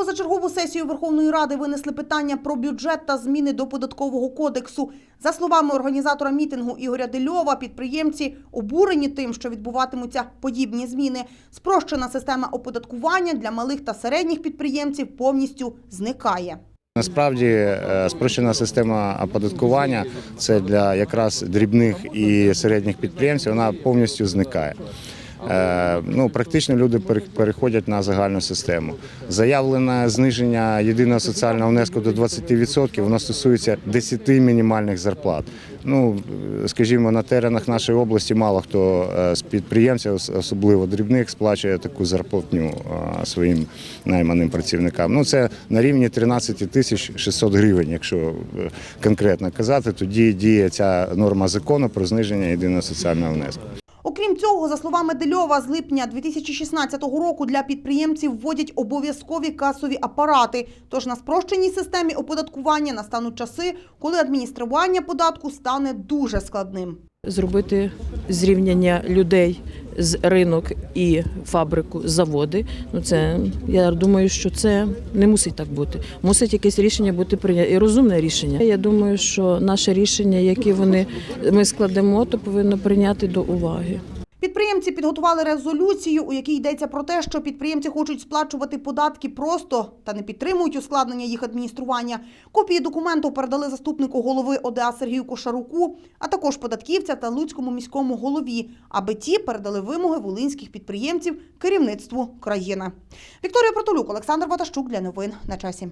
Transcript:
позачергову сесію Верховної Ради винесли питання про бюджет та зміни до податкового кодексу. За словами організатора мітингу Ігоря Дельова, підприємці обурені тим, що відбуватимуться подібні зміни. Спрощена система оподаткування для малих та середніх підприємців повністю зникає. Насправді е, спрощена система оподаткування це для якраз дрібних і середніх підприємців. Вона повністю зникає. Е, Ну, практично люди переходять на загальну систему. Заявлене зниження єдиного соціального внеску до 20%, воно стосується 10 мінімальних зарплат. Ну, скажімо, на теренах нашої області мало хто е, з підприємців, особливо дрібних, сплачує таку зарплатню е, своїм найманим працівникам. Ну, це на рівні 13 тисяч 600 гривень, якщо конкретно казати, тоді діє ця норма закону про зниження єдиного соціального внеску. Цього, за словами Дельова, з липня 2016 року для підприємців вводять обов'язкові касові апарати. Тож на спрощеній системі оподаткування настануть часи, коли адміністрування податку стане дуже складним. зробити зрівняння людей з ринок і фабрику, заводи. Ну це я думаю, що це не мусить так бути. Мусить якесь рішення бути прийнято і розумне рішення. Я думаю, що наше рішення, яке вони ми складемо, то повинно прийняти до уваги. Підприємці підготували резолюцію, у якій йдеться про те, що підприємці хочуть сплачувати податки просто та не підтримують ускладнення їх адміністрування. Копії документу передали заступнику голови ОДА Сергію Кошаруку, а також податківця та Луцькому міському голові, аби ті передали вимоги волинських підприємців керівництву країни. Вікторія Протолюк, Олександр Ватащук для новин на часі.